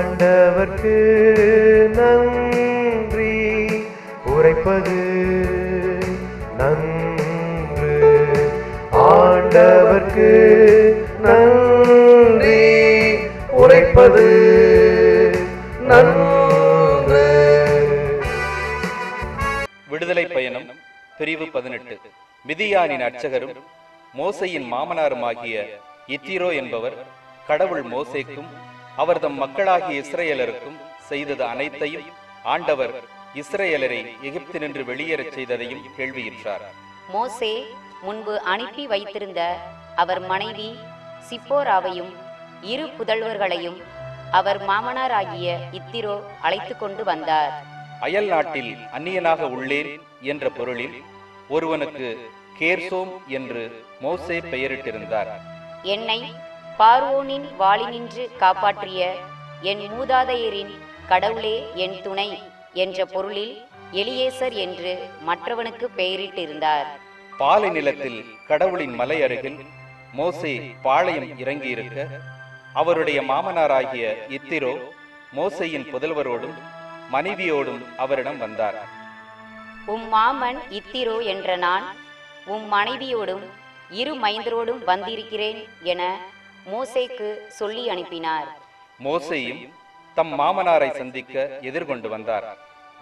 ஆண்டவர்க்கு நன்றி. உரைப்பது நன்று. ஆண்டவர்க்கு நன்றி. உரைப்பது நன்று. விடுதலை பயணம் பிரிவு பதினெட்டு. மிதியானின் அர்ச்சகரும் மோசையின் மாமனாருமாகிய இத்திரோ என்பவர் கடவுள் மோசைக்கும் அவர் தம் மக்களாகிய இஸ்ரவேலருக்கும் செய்தது அனைத்தையும் ஆண்டவர் இஸ்ரவேலரை எகிப்தினின்று வெளியேறச் செய்ததையும் கேள்வியுற்றார் மோசே முன்பு அனுப்பி வைத்திருந்த அவர் மனைவி சிப்போராவையும் இரு புதல்வர்களையும் அவர் மாமனாராகிய இத்திரோ அழைத்து கொண்டு வந்தார். அயல் நாட்டில் அந்நியனாக உள்ளேன் என்ற பொருளில் ஒருவனுக்கு கேர்சோம் என்று மோசே பெயரிட்டிருந்தார். என்னை பார்வோனின் வாளினின்று காப்பாற்றிய என் மூதாதையரின் கடவுளே என் துணை என்ற பொருளில் எலியேசர் என்று மற்றவனுக்கு பெயரிட்டிருந்தார். பாலை நிலத்தில் கடவுளின் மலை அருகில் மோசே பாளையம் இறங்கியிருக்க அவருடைய மாமனாராகிய இத்திரோ மோசேயின் புதல்வரோடும் மனைவியோடும் அவரிடம் வந்தார். உம் மாமன் இத்திரோ என்ற நான் உம் மனைவியோடும் இரு மைந்தரோடும் வந்திருக்கிறேன் என மோசேக்கு சொல்லி அனுப்பினார். மோசேயும் தம் மாமனாரை சந்திக்க எதிர்கொண்டு வந்தார்.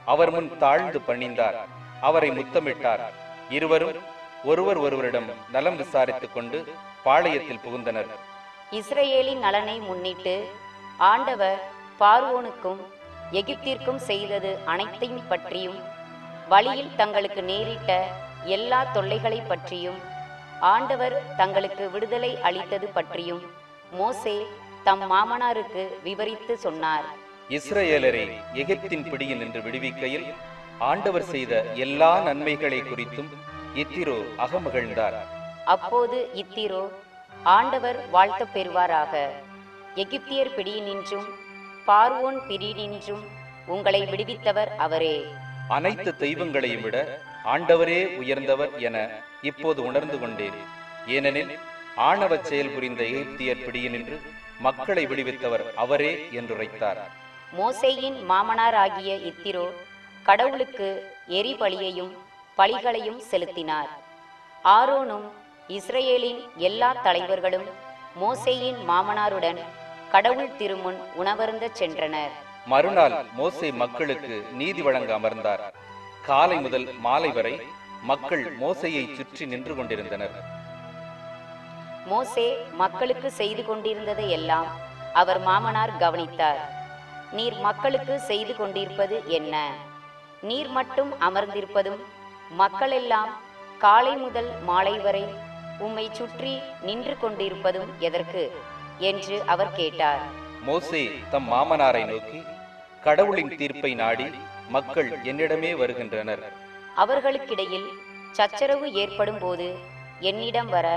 அவர் முன் தாழ்ந்து பணிந்தார். அவரை முத்தமிட்டார். இருவரும் ஒருவர் ஒருவரிடம் நலம் விசாரித்துக் கொண்டு பாளையத்தில் புகுந்தனர். இஸ்ரவேலின் நலனை முன்னிட்டு ஆண்டவர் பார்வோனுக்கும் எகிப்திற்கும் செய்தது அனைத்தையும் பற்றியும் வழியில் தங்களுக்கு நேரிட்ட எல்லா தொல்லைகளை பற்றியும் ஆண்டவர் தங்களுக்கு விடுதலை அளித்தது பற்றியும் மோசே தம் மாமனாருக்கு விவரித்து சொன்னார். இஸ்ரவேலரை எகிப்தின் பிடியில் நின்று விடுவிக்கையில் ஆண்டவர் செய்த எல்லா நன்மைகளை குறித்தும் இத்திரோ அகமகிழ்ந்தார். அப்போது இத்திரோ ஆண்டவர் வாழ்த்தப் பெறுவாராக. எகிப்தியர் பிடியினின்றும் பார்வோன் பிடியினின்றும் உங்களை விடுவித்தவர் அவரே. அனைத்து தெய்வங்களையும் விட ஆண்டவரே உயர்ந்தவர் என இப்போது உணர்ந்து கொண்டேன். ஏனெனில் ஆணவச் செயல் புரிந்த எகிப்தியர் பிடியினின்று மக்களை விடுவித்தவர் அவரே என்றுரைத்தார் மோசேயின் மாமனாராகிய இத்திரோ கடவுளுக்கு எரி பலியையும் பலிகளையும் செலுத்தினார். ஆரோனும் இஸ்ரவேலின் எல்லா தலைவர்களும் மோசேயின் மாமனாருடன் கடவுள் திருமுன் உணவருந்தச் சென்றனர். மறுநாள் மோசே மக்களுக்கு நீதி வழங்க அமர்ந்தார். காலை முதல் மாலை வரை மக்கள் மோசேயை சுற்றி நின்று கொண்டிருந்தனர். மோசே மக்களுக்கு செய்து கொண்டிருந்ததை எல்லாம் அவர் மாமனார் கவனித்தார். நீர் மக்களுக்கு செய்து கொண்டிருப்பது என்ன? நீர் மட்டும் அமர்ந்திருப்பதும் மக்களெல்லாம் காலை முதல் மாலை வரை உம்மை சுற்றி நின்று கொண்டிருப்பதும் எதற்கு? என்று அவர் கேட்டார். மோசே தம் மாமனாரை நோக்கி கடவுளின் தீர்ப்பை நாடி மக்கள் என்னிடமே வருகின்றனர். அவர்களுக்கிடையில் சச்சரவு ஏற்படும் போது என்னிடம் வர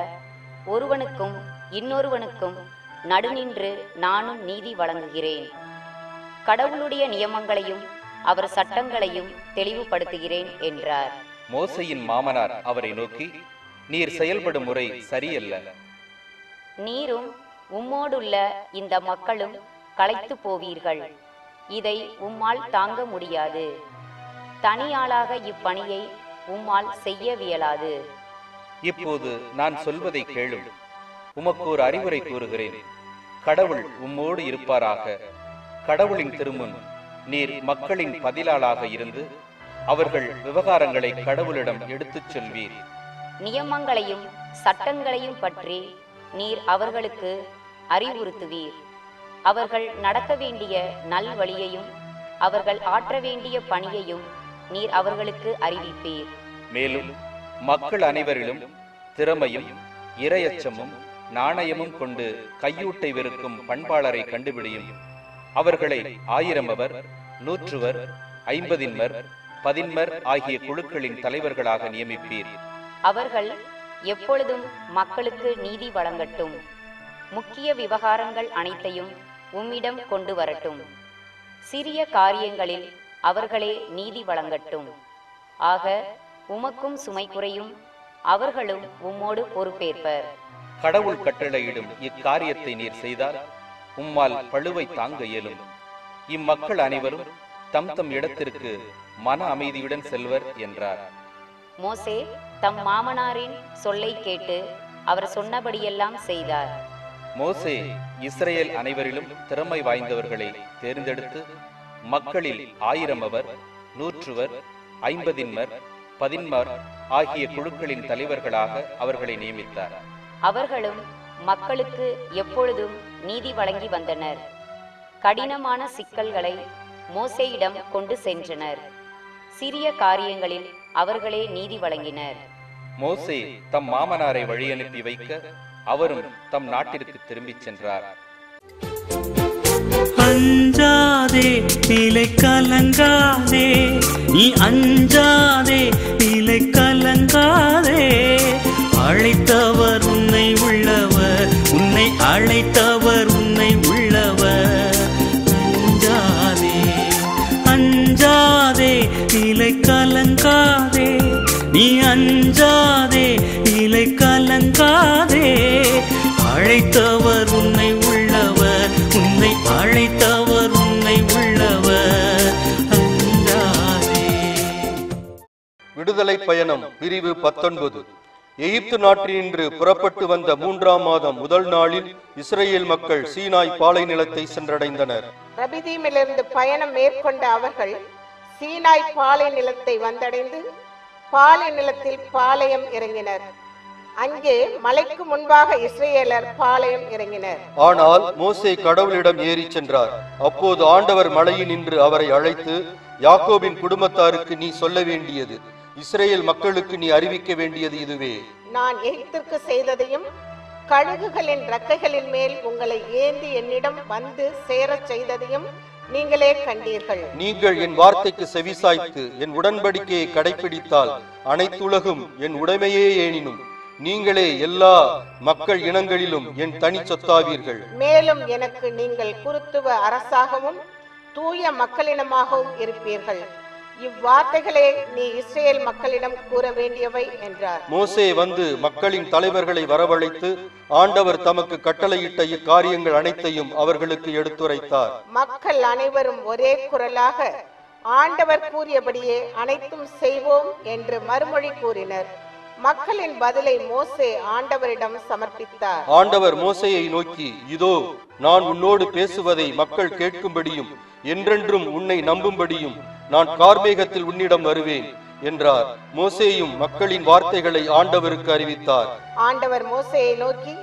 ஒருவனுக்கும் இன்னொருவனுக்கும் நடுநின்று நானும் நீதி வழங்குகிறேன். கடவுளுடைய நியமங்களையும் அவர் சட்டங்களையும் தெளிவுபடுத்துகிறேன் என்றார். மோசையின் மாமனார் அவரை நோக்கி நீர் செயல்படும் முறை சரியல்ல. நீரும் உம்மோடுள்ள இந்த மக்களும் களைத்து போவீர்கள். இதை உம்மால் தாங்க முடியாது. தனியாளாக இப்பணியை உம்மால் செய்யவியலாது. இப்போது நான் சொல்வதை கேளும். உமக்கு ஒரு அறிவுரை கூறுகிறேன். கடவுள் உம்மோடு இருப்பாராக. கடவுளின் திருமுன் நீர் மக்களின் பதிலாளாக இருந்து அவர்கள் விவகாரங்களை கடவுளிடம் எடுத்துச் சொல்வீர். நியமங்களையும் சட்டங்களையும் பற்றி நீர் அவர்களுக்கு அறிவுறுத்துவீர். அவர்கள் நடக்க வேண்டிய நல்வழியையும் அவர்கள் ஆற்ற வேண்டிய பணியையும் நீர் அவர்களுக்கு அறிவிப்பீர். மேலும் மக்கள் அனைவரிலும் திறமையும் இரையச்சமும் நாணயமும் கொண்டு கையூட்டை வெறுக்கும் பண்பாளரை கண்டுபிடியும். அவர்களை ஆயிரமவர் நூற்றுவர் ஐம்பதின்மர் பதின்மர் ஆகிய குழுக்களின் தலைவர்களாக நியமிப்பீர். அவர்கள் எப்பொழுதும் மக்களுக்கு நீதி வழங்கட்டும். முக்கிய விவகாரங்கள் அனைத்தையும் உம்மிடம் கொண்டு வரட்டும். சிறிய காரியங்களில் அவர்களே நீதி வழங்கட்டும். ஆக உமக்கும் சுமை குறையும் அவர்களும் உம்மோடு பொறுப்பேற்பர். கடவுள் கட்டளையிடும் இக்காரியத்தை நீர் செய்தால் உம்மால் பழுவை தாங்க இயலும். இம்மக்கள் அனைவரும் தம் தம் இடத்திற்கு மன அமைதியுடன் செல்வர் என்றார். மோசே தம் மாமனாரின் சொல்லை கேட்டு அவர் சொன்னபடியெல்லாம் செய்தார். மோசே இஸ்ரேல் அனைவரிலும் திறமை வாய்ந்தவர்களை தேர்ந்தெடுத்து மக்களில் ஆயிரம் அவர் நூற்றுவர் ஐம்பதின்மர் பதின்மர் ஆகிய குழுக்களின் தலைவர்களாக அவர்களை நியமித்தார். அவர்களும் மக்களுக்கு எப்பொழுதும் நீதி வழங்கி வந்தனர். கடினமான சிக்கல்களை மோசேயிடம் கொண்டு சென்றனர். சிறிய காரியங்களில் அவர்களே நீதி வழங்கினர். மோசே தம் மாமனாரை வழியனுப்பி வைக்க அவரும் தம் நாட்டிற்கு திரும்பிச் சென்றார். அஞ்சாதே நிலை கலங்காதே. நீ அஞ்சாதே நிலை கலங்காதே. அழைத்தவர் உன்னை உள்ளவர் உன்னை அழைத்தவர் உன்னை உள்ளவர். அஞ்சாதே அஞ்சாதே நிலை கலங்காதே. நீ அஞ்சாதே நிலை கலங்காதே. அழைத்தவர் உன்னை விடுதலை பயணம் பிரிவு பத்தொன்பது. எகிப்து நாட்டினின்று புறப்பட்டு வந்த மூன்றாம் மாதம் முதல் நாளில் இஸ்ரேல் மக்கள் சீனாய் பாலை நிலத்தை சென்றடைந்தனர். ரபிதீமிலிருந்து பயணம் மேற்கொண்ட அவர்கள் சீனாய் பாலை நிலத்தை வந்தடைந்து பாலை நிலத்தில் பாளையம் இறங்கினர். அங்கே மலைக்கு முன்பாக இஸ்ரேலர் பாளையம் இறங்கினர். ஆனால் மோசே கடவுளிடம் ஏறிச் சென்றார். அப்போது ஆண்டவர் மலையில் நின்று அவரை அழைத்து யாக்கோபின் குடும்பத்தாருக்கு நீ சொல்ல வேண்டியது இஸ்ரேல் மக்களுக்கு நீ அறிவிக்க வேண்டியது இதுவே. நான் எகிப்திற்கு செய்ததையும் கழுகுகளின் ரெக்கைகளின் மேல் உங்களை ஏந்தி என்னிடம் வந்து சேரச் செய்ததையும் நீங்களே கண்டீர்கள். நீங்கள் என் வார்த்தைக்கு செவிசாய்த்து என் உடன்படிக்கையை கடைபிடித்தால் அனைத்துலகும் என் உடைமையே ஏனினும். நீங்களே எல்லா மக்கள் இனங்களிலும் என் தனி சொத்தாவீர்கள். மேலும் எனக்கு நீங்கள் குருத்துவ அரசாகவும் தூய மக்களிடமாகவும் இருப்பீர்கள். இவ்வார்த்தைகளே நீ இஸ்ரேல் மக்களிடம் கூற வேண்டியவை என்றார். மோசே வந்து மக்களின் தலைவர்களை வரவழைத்து ஆண்டவர் தமக்கு கட்டளையிட்ட இக்காரியங்கள் அனைத்தையும் அவர்களுக்கு எடுத்துரைத்தார். மக்கள் அனைவரும் ஒரே குரலாக ஆண்டவர் கூறியபடியே அனைத்தும் செய்வோம் என்று மறுமொழி கூறினர். மக்களின் பதிலை மோசே ஆண்டவரிடம் சமர்ப்பித்தார். ஆண்டவர் மோசேயை நோக்கி இதோ நான் உன்னோடு பேசுவதை மக்கள் கேட்கும்படியும் என்றென்றும் உன்னை நம்பும்படியும் நான் கார்மேகத்தில் உன்னிடம் வருவேன் என்றார். மோசேயும் மக்களின் வார்த்தைகளை ஆண்டவருக்கு அறிவித்தார். ஆண்டவர் மோசேயை நோக்கி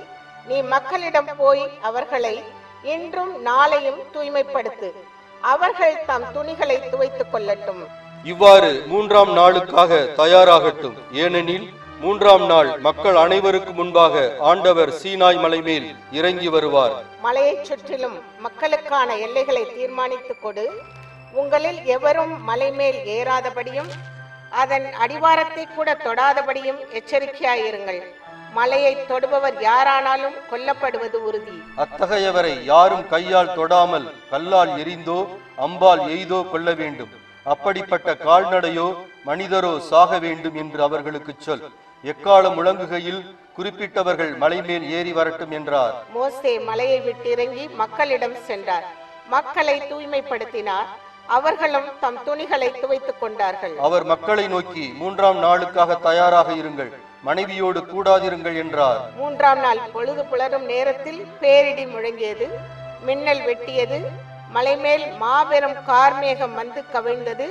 நீ மக்களிடம் போய் அவர்களை இன்றும் நாளையும் தூய்மைப்படுத்து. அவர்கள் தம் துணிகளை துவைத்துக் கொள்ளட்டும். இவ்வாறு மூன்றாம் நாளுக்காக தயாராகட்டும். ஏனெனில் மூன்றாம் நாள் மக்கள் அனைவருக்கு முன்பாக ஆண்டவர் சீனாய் மலை மேல் இறங்கி வருவார். மலையைச் சுற்றிலும் மக்களுக்கான எல்லைகளை தீர்மானித்துக் கொடு. உங்களில் எவரும் மலை மேல் ஏறாதபடியும் அதன் அடிவாரத்தை கூட தொடாதபடியும் எச்சரிக்கையாயிருங்கள். மலையை தொடுபவர் யாரானாலும் கொல்லப்படுவது உறுதி. அத்தகையவரை யாரும் கையால் தொடாமல் கல்லால் எரிந்தோ அம்பால் எய்தோ கொள்ள வேண்டும். அப்படிப்பட்ட கால்நடையோ மனிதரோ சாக வேண்டும் என்று அவர்களுக்கு சொல். எக்காலம் முழங்குகையில் குறிப்பிட்டவர்கள் மலைமேல் ஏறி வரட்டும் என்றார். மோசே மலையை விட்டிறங்கி மக்களிடம் சென்றார். மக்களை தூய்மைப்படுத்தினார். அவர்களும் தம் துணிகளை துவைத்துக் கொண்டார்கள். அவர் மக்களை நோக்கி மூன்றாம் நாளுக்காக தயாராக இருங்கள் மனைவியோடு கூடாதிருங்கள் என்றார். மூன்றாம் நாள் பொழுது புலரும் நேரத்தில் பேரிடி முழங்கியது மின்னல் வெட்டியது மலைமேல் மாபெரும் கார்மேகம் வந்து கவிழ்ந்தது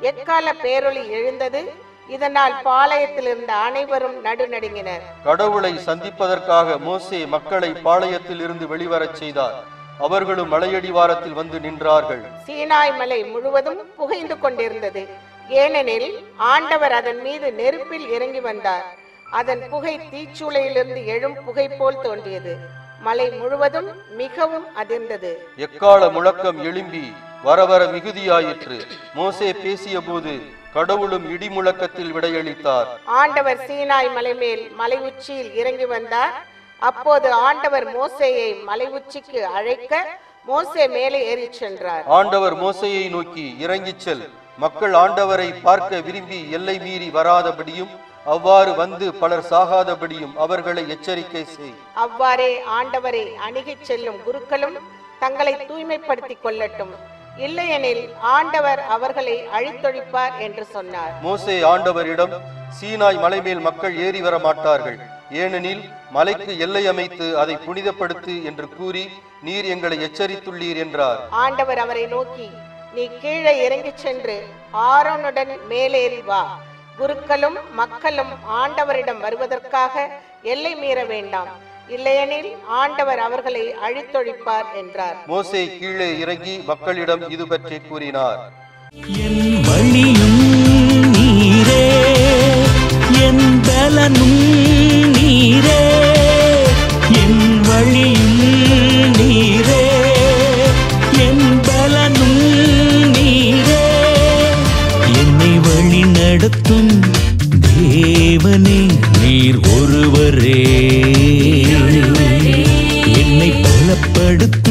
எக்கால பேரொளி எழுந்தது இதனால் பாளையத்தில் இருந்த அனைவரும் நடுநடுங்கினர். கடவுளை சந்திப்பதற்காக மோசே மக்களை பாளையத்தில் இருந்து வெளிவரச் செய்தார். அவர்களும் மலையடிவாரத்தில் வந்து நின்றார்கள். சீனாய் மலை முழுவதும் புகைந்து கொண்டிருந்தது. ஏனெனில் ஆண்டவர் அதன் மீது நெருப்பில் இறங்கி வந்தார். அதன் புகை தீச்சூளையிலிருந்து எழும் புகை போல் தோன்றியது. மலை முழுவதும் மிகவும் அதிர்ந்தது. எக்கால முழக்கம் எழும்பி வர வர மிகுதியாயிற்று. மோசே பேசியபோது கடவுளும் இடி முழக்கத்தில் விடையளித்தார். ஆண்டவர் சீனாய் மலை மேல் மலை உச்சியில் இறங்கி வந்தார். அப்போது ஆண்டவர் மோசேயை மலை உச்சிக்கு அழைக்க மோசே மேலே ஏறிச் சென்றார். ஆண்டவர் மோசேயை நோக்கி இறங்கிச் செல். மக்கள் ஆண்டவரை பார்க்க விரும்பி எல்லை மீறி வராதபடியும் அவ்வாறு வந்து பலர் சாகாதபடியும் அவர்களை எச்சரிக்கை செய். அவ்வாறே ஆண்டவரை அணுகிச் செல்லும் குருக்களும் தங்களை தூய்மைப்படுத்திக் கொள்ளட்டும். இல்லையெனில் ஆண்டவர் அவர்களை அழித்தொழிப்பார் என்று சொன்னார். மோசே ஆண்டவரிடம் சீனாய் மலை மேல் மக்கள் ஏறி வர மாட்டார்கள் ஏனெனில் மலைக்கு எல்லை அமைத்து அதை புனிதப்படுத்து என்று கூறி நீர் எங்களை எச்சரித்துள்ளீர் என்றார். ஆண்டவர் அவரை நோக்கி நீ கீழே இறங்கிச் சென்று ஆரோனுடன் மேலேறி வா. குருக்களும் மக்களும் ஆண்டவரிடம் வருவதற்காக எல்லை மீற வேண்டாம். இல்லையெனில் ஆண்டவர் அவர்களை அழித்தொழிப்பார் என்றார். மோசே கீழே இறங்கி மக்களிடம் இது பற்றி கூறினார். என் வழியும் நீரே என் பலனும் நீரே என் வழியும் நீரே என் பலனும் நீரே. என்னை வழி நடத்தும் தேவனே நீர் ஒருவரே. என்னை பலப்படுத்த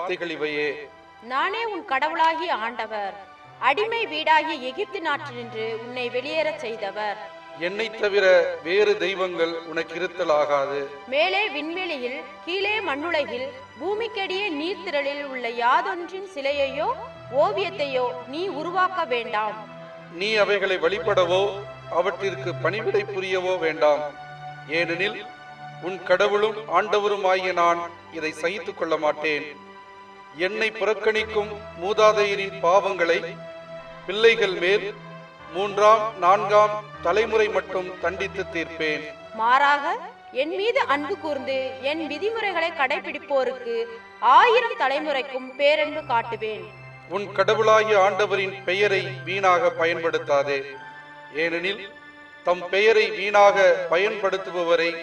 வார்த்தைகள் இவையே. நானே உன் கடவுளாகிய ஆண்டவர். அடிமை வீடாகிய எகிப்து நாட்டினின்று உன்னை வெளியேறச் செய்தவர். என்னை தவிர வேறு தெய்வங்கள் உனக்கு இருத்தலாகாது. மேலே விண்வெளியில் கீழே மண்ணுலகில் பூமிக்கடியே நீர்த்திரளில் உள்ள யாதொன்றின் சிலையையோ ஓவியத்தையோ நீ உருவாக்க வேண்டாம். நீ அவைகளை வழிபடவோ அவற்றிற்கு பணிவிடை புரியவோ வேண்டாம். ஏனெனில் உன் கடவுளும் ஆண்டவருமாகிய நான் இதை சகித்துக் கொள்ள மாட்டேன். என்னை புறக்கணிக்கும் மூதாதையரின் பாவங்களை பிள்ளைகள் மேல் மூன்றாம் நான்காம் தலைமுறை மட்டும் தண்டித்து தீர்ப்பேன். மாறாக என் மீது அன்பு கூர்ந்து என் விதிமுறைகளை கடைபிடிப்போருக்கு ஆயிரம் தலைமுறைக்கும் பேரன்பு காட்டுவேன். உன் கடவுளாகிய ஆண்டவரின் பெயரை வீணாக பயன்படுத்தாதே. ஏனெனில் தம் பெயரை வீணாக பயன்படுத்துபவரை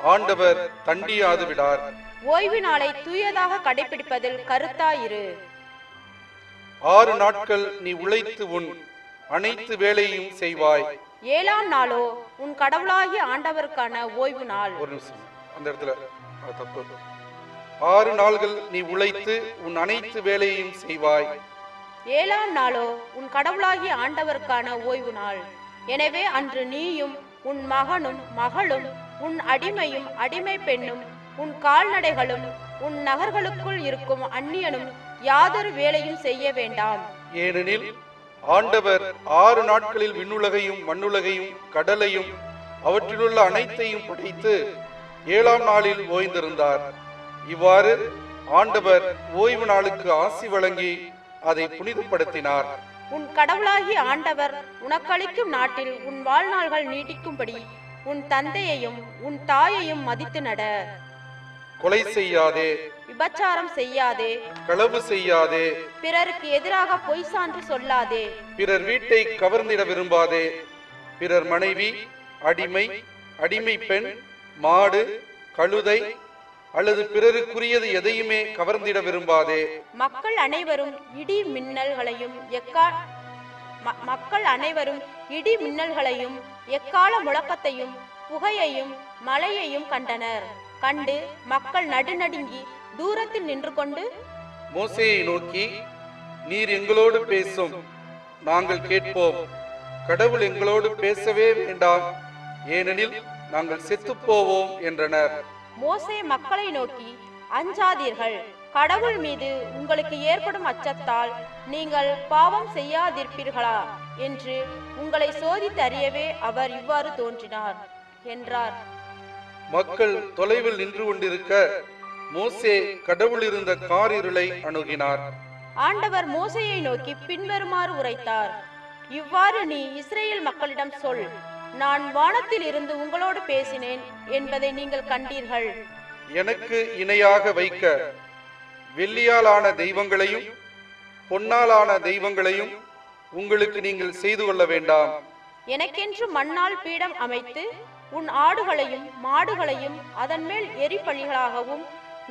ஆண்டவர் தண்டியாது விடார் ஓய்வு நாளை தூயதாக கடைபிடிப்பதில் கருத்தாயிரு. ஆறு நாட்கள் நீ உழைத்து உன் அனைத்து வேலையும் செய்வாய். ஏழாம் நாளோ உன் கடவுளாகிய ஆண்டவருக்கான ஓய்வு நாள். ஒரு நிமிஷம் அந்த இடத்துல அது தப்பு. ஆறு நாள்கள் நீ உழைத்து உன் அனைத்து வேலையையும் செய்வாய். ஏழாம் நாளோ உன் கடவுளாகிய ஆண்டவருக்கான ஓய்வு நாள். எனவே அன்று நீயும் உன் மகனும் மகளும் உன் அடிமையும் அடிமை பெண்ணும் உன் கால்நடைகளும் உன் நகர்களுக்குள் இருக்கும் அந்நியனும் யாதொரு வேலையும் செய்ய வேண்டாம். ஏனெனில் ஆண்டவர் ஆறு நாட்களில் விண்ணுலகையும் மண்ணுலகையும் கடலையும் அவற்றிலுள்ள அனைத்தையும் படைத்து ஏழாம் நாளில் ஓய்ந்திருந்தார். இவ்வாறு ஆண்டவர் ஓய்வு நாளுக்கு ஆசி வழங்கி அதை புனிதப்படுத்தினார். உன் கடவுளாகிய ஆண்டவர் உனக்களிக்கும் நாட்டில் உன் வாழ்நாள்கள் நீடிக்கும்படி உன் தந்தையையும் உன் தாயையும் மதித்து நட. கொலை செய்யாதே. விபச்சாரம் செய்யாதே. களவு செய்யாதே. பிறருக்கு எதிராக பொய் சான்று சொல்லாதே. பிறர் வீட்டை கவர்ந்திட விரும்பாதே. பிறர் மனைவி அடிமை அடிமை பெண் மாடு கழுதை அல்லது பிறருக்குரியது எதையுமே கவர்ந்திட விரும்பாதே. மக்கள் அனைவரும் இடி மின்னல்களையும் எக்கா மக்கள் அனைவரும் இடி மின்னல்களையும் எக்கால முழக்கத்தையும் புகையையும் மழையையும் கண்டனர். கண்டு மக்கள் நடுநடுங்கி தூரத்தில் நின்று கொண்டு மோசேயை நோக்கி நீர் எங்களோடு பேசும். நாங்கள் கேட்போம். கடவுள் எங்களோடு பேசவே வேண்டாம். ஏனெனில் நாங்கள் செத்துப் போவோம் என்றனர். மோசே மக்களை நோக்கி அஞ்சாதீர்கள். கடவுள் மீது உங்களுக்கு ஏற்படும் அச்சத்தால் நீங்கள் பாவம் செய்யாதிருப்பீர்களா? என்று உங்களை சோதித்து அறியவே அவர் இவ்வாறு தோன்றினார் என்றார். மக்கள் தொலைவில் நின்று கொண்டிருக்க மோசே கடவுள் இருந்த காரிருளை அணுகினார். ஆண்டவர் மோசேயை நோக்கி பின்வருமாறு உரைத்தார். இவ்வாறு நீ இஸ்ரேல் மக்களிடம் சொல் நான் வானத்தில் இருந்து உங்களோடு பேசினேன் என்பதை நீங்கள் கண்டீர்கள். எனக்கு இணையாக வைக்க வெள்ளியாலான தெய்வங்களையும் பொன்னாலான தெய்வங்களையும் உங்களுக்கு நீங்கள் செய்து கொள்ள வேண்டாம். எனக்கென்று மண்ணால் பீடம் அமைத்து உன் ஆடுகளையும் மாடுகளையும் அதன் மேல் எரி பலிகளாகவும்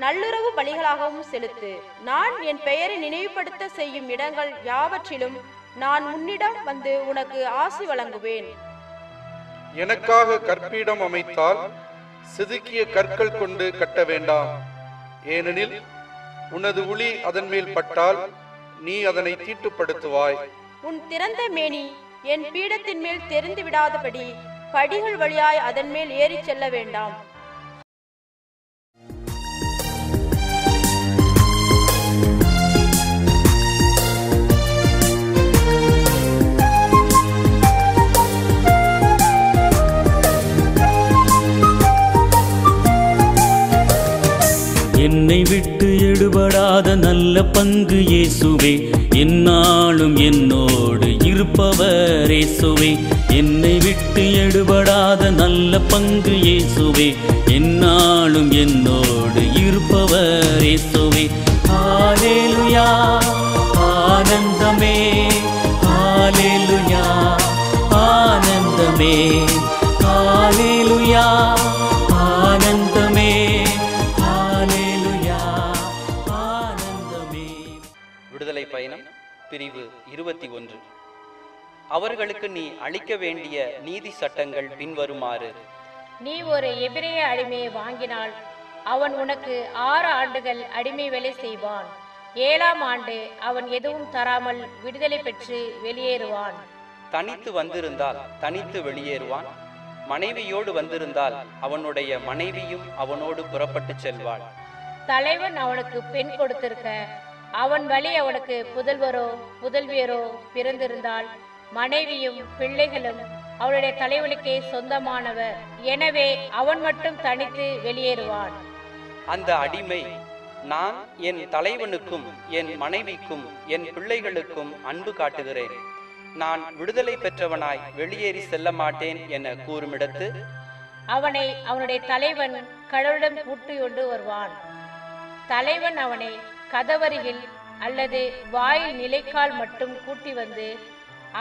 நல்லுறவு பலிகளாகவும் செலுத்து. நான் என் பெயரை நினைவுபடுத்த செய்யும் இடங்கள் யாவற்றிலும் நான் உன்னிடம் வந்து உனக்கு ஆசி வழங்குவேன். எனக்காக கற்பீடம் அமைத்தால் செதுக்கிய கற்கள் கொண்டு கட்ட வேண்டாம். ஏனெனில் உனது உளி அதன் மேல் பட்டால் நீ அதனை தீட்டுப்படுத்துவாய். உன் திறந்த மேனி என் பீடத்தின் மேல் தெரிந்து விடாதபடி படிகள் வழியாய் அதன் மேல் ஏறிச் செல்ல வேண்டாம். என்னை விட்டு எடுபடாத நல்ல பங்கு இயேசுவே. என்னாலும் என்னோடு இருப்பவர் இயேசுவே. என்னை விட்டு எடுபடாத நல்ல பங்கு இயேசுவே. என்னாலும் என்னோடு இருப்பவர் இயேசுவே. அவர்களுக்கு நீ அளிக்க வேண்டிய நீதி சட்டங்கள் பின்வருமாறு. நீ ஒரு எபிரேய அடிமையை வாங்கினால் அவன் உனக்கு ஆறு ஆண்டுகள் அடிமை வேலை செய்வான். ஏழாம் ஆண்டு அவன் எதுவும் தராமல் விடுதலை பெற்று வெளியேறுவான். தனித்து வந்திருந்தால் தனித்து வெளியேறுவான். மனைவியோடு வந்திருந்தால் அவனுடைய மனைவியும் அவனோடு புறப்பட்டுச் செல்வாள். தலைவன் அவனுக்கு பெண் கொடுத்திருக்க அவன் வழி அவனுக்கு புதல்வரோ புதல்வியரோ பிறந்திருந்தால் மனைவியும் பிள்ளைகளும் அவளுடைய தலைவனுக்கே சொந்தமானவர். எனவே அவன் மட்டும் தனித்து வெளியேறுவான். அந்த அடிமை நான் என் தலைவனுக்கும் என் மனைவிக்கும் என் பிள்ளைகளுக்கும் அன்பு காட்டுகிறேன். நான் விடுதலை பெற்றவனாய் வெளியேறி செல்ல மாட்டேன் என கூறுமிடத்து அவனை அவனுடைய தலைவன் கடவுளிடம் கூட்டிக்கொண்டு வருவான். தலைவன் அவனை கதவருகில் அல்லது வாயில் நிலைக்கால் மட்டும் கூட்டி வந்து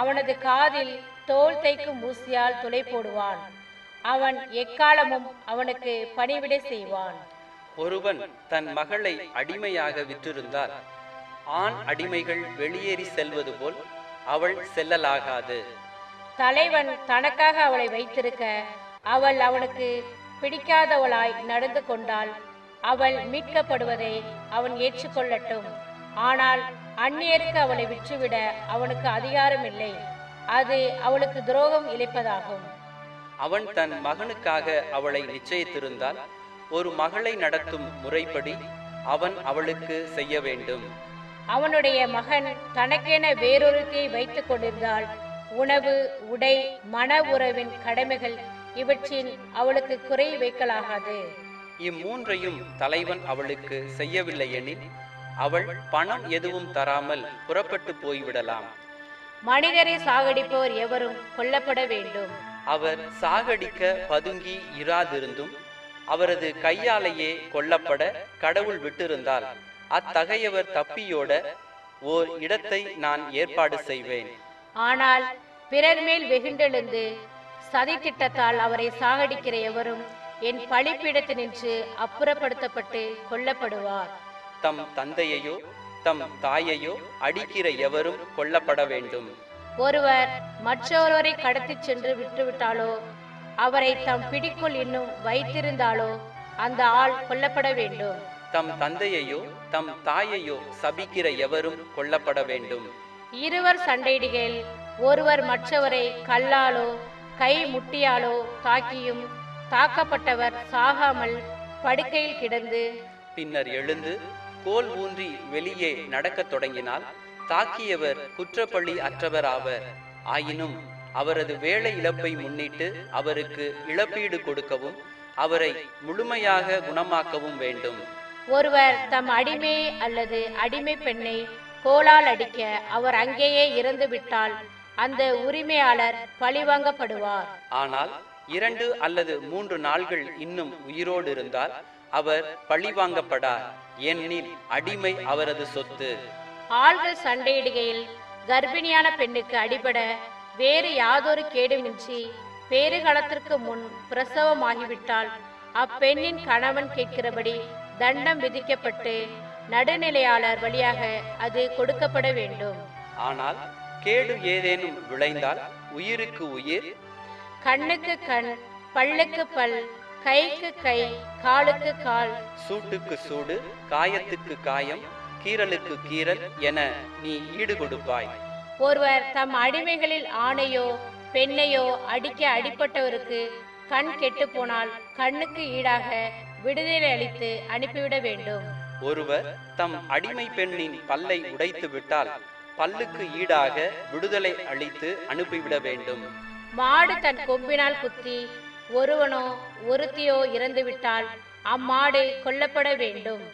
அவனது காதில் தோல் தைக்கும் ஊசியால் துளை போடுவான். அவன் எக்காலமும் அவனுக்கு பணிவிடை செய்வான். ஒருவன் தன் மகளை அடிமையாக விற்றிருந்தால் ஆண் அடிமைகள் வெளியேறி செல்வது போல் அவள் செல்லலாகாது. தலைவன் தனக்காக அவளை வைத்திருக்க அவள் அவனுக்கு பிடிக்காதவளாய் நடந்து கொண்டால் அவள் மீட்கப்படுவதை அவன் ஏற்றுக்கொள்ளட்டும். ஆனால் அந்நியருக்கு அவளை விற்றுவிட அவனுக்கு அதிகாரம் இல்லை அது அவளுக்கு துரோகம் இழைப்பதாகும். அவன் தன் மகனுக்காக அவளை நிச்சயித்திருந்தால் ஒரு மகளை நடத்தும் முறைப்படி அவன் அவளுக்கு செய்ய வேண்டும். அவனுடைய மகன் தனக்கென வேறொருத்தை வைத்துக் கொண்டிருந்தால் உணவு உடை மன உறவின் கடமைகள் இவற்றில் அவளுக்கு குறை வைக்கலாகாது. இம்மூன்றையும் தலைவன் அவளுக்கு செய்யவில்லை எனில் அவள் பணம் எதுவும் தராமல் புறப்பட்டு போய்விடலாம். மனிதரை சாகடிப்பவர் எவரும் கொல்லப்பட வேண்டும். அவர் சாகடிக்க பதுங்கி இராதிருந்தும் அவரது கையாலேயே கொல்லப்பட கடவுள் விட்டிருந்தால் அத்தகையவர் தப்பியோட ஓர் இடத்தை நான் ஏற்பாடு செய்வேன். ஆனால் பிறர் மேல் வெகுண்டெழுந்து சதி திட்டத்தால் அவரை சாகடிக்கிற எவரும் என் பழிப்பிடத்தினின்று அப்புறப்படுத்தப்பட்டு கொல்லப்படுவார். தம் தந்தையையோ தம் தாயையோ அடிக்கிற எவரும் கொல்லப்பட வேண்டும். ஒருவர் மற்றொருவரை கடத்திச் சென்று விட்டுவிட்டாலோ அவரை தம் பிடிக்குள் இன்னும் வைத்திருந்தாலோ அந்த ஆள் கொல்லப்பட வேண்டும். தம் தந்தையையோ தம் தாயையோ சபிக்கிற எவரும் கொல்லப்பட வேண்டும். இருவர் சண்டையிடுகையில் ஒருவர் மற்றவரை கல்லாலோ கை முட்டியாலோ தாக்கியும் தாக்கப்பட்டவர் சாகாமல் படுக்கையில் கிடந்து பின்னர் எழுந்து கோல் ஊன்றி வெளியே நடக்கத் தொடங்கினால் தாக்கியவர் குற்றப்பழி அற்றவர் ஆவர். ஆயினும் அவரது வேலை இழப்பை முன்னிட்டு அவருக்கு இழப்பீடு கொடுக்கவும் அவரை முழுமையாக குணமாக்கவும் வேண்டும். ஒருவர் தம் அடிமை அல்லது அடிமை பெண்ணை கோலால் அடிக்க அவர் அங்கேயே இறந்து விட்டால் அந்த உரிமையாளர் பழிவாங்கப்படுவார். ஆனால் இரண்டு அல்லது மூன்று நாள்கள் இன்னும் உயிரோடு இருந்தால் அவர் பழிவாங்கப்படார். ஏனெனில் அடிமை அவரது சொத்து. ஆள்கள் சண்டையிடுகையில் கர்ப்பிணியான பெண்ணுக்கு அடிபட வேறு யாதொரு கேடுமின்றி பேறுகாலத்திற்கு முன் பிரசவமாகிவிட்டால் அப்பெண்ணின் கணவன் கேட்கிறபடி தண்டம் விதிக்கப்பட்டு நடுநிலையாளர் வழியாக அது கொடுக்கப்பட வேண்டும். ஆனால் கேடு ஏதேனும் விளைந்தால் உயிருக்கு உயிர்? கண்ணுக்கு கண் பல்லுக்கு பல் கைக்கு கை காலுக்கு கால். சூட்டுக்கு சூடு காயத்துக்கு காயம் கீறலுக்கு கீறல் என நீ ஈடு கொடுப்பாய் ஒருவர் தம் அடிமைகளில் ஆணையோ பெண்ணையோ அடிக்க அடிப்பட்டவருக்கு கண் கெட்டு போனால் கண்ணுக்கு ஈடாக விடுதலை அளித்து அனுப்பிவிட வேண்டும். ஒருவர் தம் அடிமை பெண்ணின் பல்லை உடைத்து விட்டால் பல்லுக்கு ஈடாக விடுதலை அளித்து அனுப்பிவிட வேண்டும். மாடு தன் கொம்பினால் குத்தி ஒருவனோ ஒருத்தியோ இறந்துவிட்டால் அம்மாடு கொல்லப்பட வேண்டும்.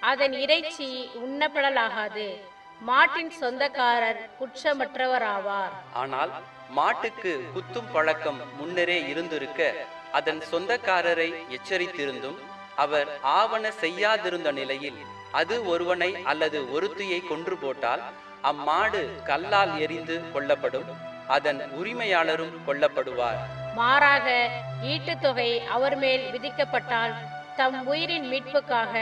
அதன் இறைச்சி உண்ணப்படலாகாது. மாட்டின் சொந்தக்காரர் குற்றமற்றவராவார். ஆனால் மாட்டுக்கு குத்தும் பழக்கம் முன்னரே இருந்திருக்க அதன் சொந்தக்காரரை எச்சரித்திருந்தும் அவர் ஆவண செய்யாதிருந்த நிலையில் அது ஒருவனை அல்லது ஒருத்தியை கொன்று போட்டால் அம்மாடு கல்லால் எரிந்து கொல்லப்படும். அதன் உரிமையாளரும் கொல்லப்படுவார். மாறாக ஈட்டுத் தொகை அவர் மேல் விதிக்கப்பட்டால் தம் உயிரின் மீட்புக்காக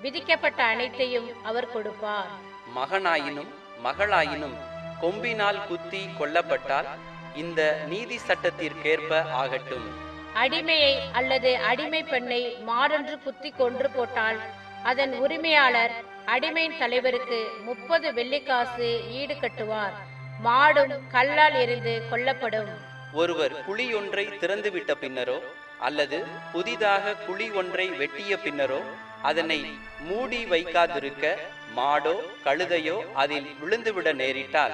விதிக்கப்பட்ட அனைத்தையும் அவர் கொடுப்பார். மகனாயினும் மகளாயினும் கொம்பினால் குத்தி கொல்லப்பட்டால் இந்த நீதி சட்டத்திற்கேற்ப ஆகட்டும். அடிமையை அல்லது அடிமை பெண்ணை மாடொன்று குத்தி கொன்று போட்டால் அதன் உரிமையாளர் அடிமையின் தலைவருக்கு முப்பது வெள்ளிக்காசு ஈடு கட்டுவார். மாடும் கல்லால் எரிந்து கொல்லப்படும். ஒருவர் குழி ஒன்றை திறந்துவிட்ட பின்னரோ அல்லது புதிதாக குழி ஒன்றை வெட்டிய பின்னரோ அதனை மூடி வைக்காதிருக்க மாடோ கழுதையோ அதில் விழுந்துவிட நேரிட்டால்?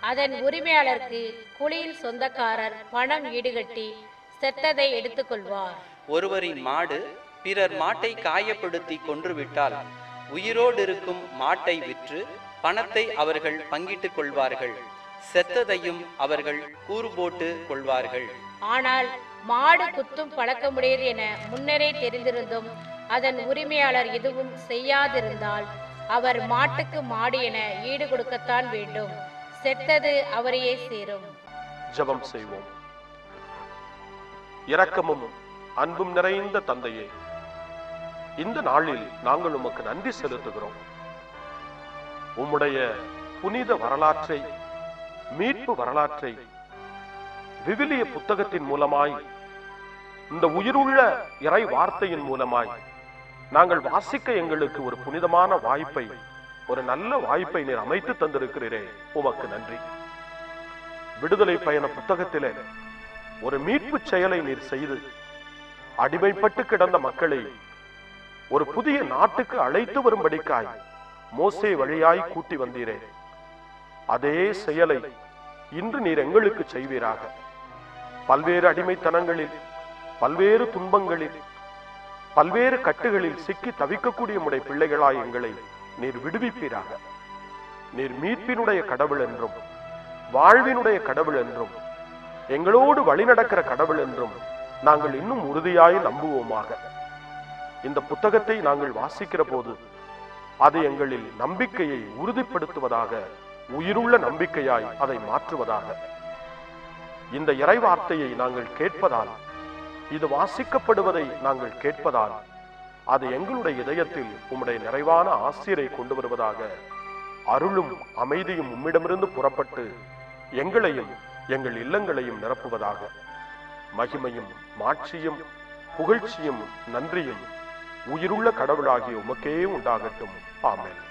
அதன் உரிமையாளருக்கு குழியின் சொந்தக்காரர் பணம் ஈடுகட்டி செத்ததை எடுத்துக்கொள்வார். ஒருவரின் மாடு பிறர் மாட்டை காயப்படுத்தி கொன்றுவிட்டால் உயிரோடு இருக்கும் மாட்டை விற்று பணத்தை அவர்கள் பங்கிட்டுக் கொள்வார்கள். செத்ததையும் அவர்கள் கூறு போட்டு கொள்வார்கள். ஆனால் மாடு குத்தும் பழக்கமுடையது என முன்னரே தெரிந்திருந்தும் அதன் உரிமையாளர் எதுவும் செய்யாதிருந்தால் அவர் மாட்டுக்கு மாடு என ஈடு கொடுக்கத்தான் வேண்டும். செத்தது அவரையே சேரும். ஜெபம் செய்வோம். இரக்கமும் அன்பும் நிறைந்த தந்தையே இந்த நாளில் நாங்கள் உமக்கு நன்றி செலுத்துகிறோம். உம்முடைய புனித வரலாற்றை மீட்பு வரலாற்றை விவிலிய புத்தகத்தின் மூலமாய் இந்த உயிருள்ள இறை வார்த்தையின் மூலமாய் நாங்கள் வாசிக்க எங்களுக்கு ஒரு புனிதமான வாய்ப்பை ஒரு நல்ல வாய்ப்பை நீர் அமைத்து தந்திருக்கிறீரே. உமக்கு நன்றி. விடுதலை பயண புத்தகத்திலே ஒரு மீட்பு செயலை நீர் செய்து அடிமைப்பட்டு கிடந்த மக்களை ஒரு புதிய நாட்டுக்கு அழைத்து வரும்படிக்காய் மோசே வழியாய் கூட்டி வந்தீரே. அதே செயலை இன்று நீர் எங்களுக்கு செய்வீராக. பல்வேறு அடிமைத்தனங்களில் பல்வேறு துன்பங்களில் பல்வேறு கட்டுகளில் சிக்கி தவிக்கக்கூடிய முடை பிள்ளைகளாய் எங்களை நீர் விடுவிப்பீராக. நீர் மீட்பினுடைய கடவுள் என்றும் வாழ்வினுடைய கடவுள் என்றும் எங்களோடு வழிநடக்கிற கடவுள் என்றும் நாங்கள் இன்னும் உறுதியாய் நம்புவோமாக. இந்த புத்தகத்தை நாங்கள் வாசிக்கிற போது அது எங்களில் நம்பிக்கையை உறுதிப்படுத்துவதாக உயிருள்ள நம்பிக்கையாய் அதை மாற்றுவதாக. இந்த இறைவார்த்தையை நாங்கள் கேட்பதால் இது வாசிக்கப்படுவதை நாங்கள் கேட்பதால் அது எங்களுடைய இதயத்தில் உம்முடைய நிறைவான ஆசிரியரை கொண்டு வருவதாக அருளும் அமைதியும் உம்மிடமிருந்து புறப்பட்டு எங்களையும் எங்கள் இல்லங்களையும் நிரப்புவதாக. மகிமையும் மாட்சியும் புகழ்ச்சியும் நன்றியும் உயிருள்ள கடவுளாகிய உமக்கே உண்டாகட்டும். ஆமேன்.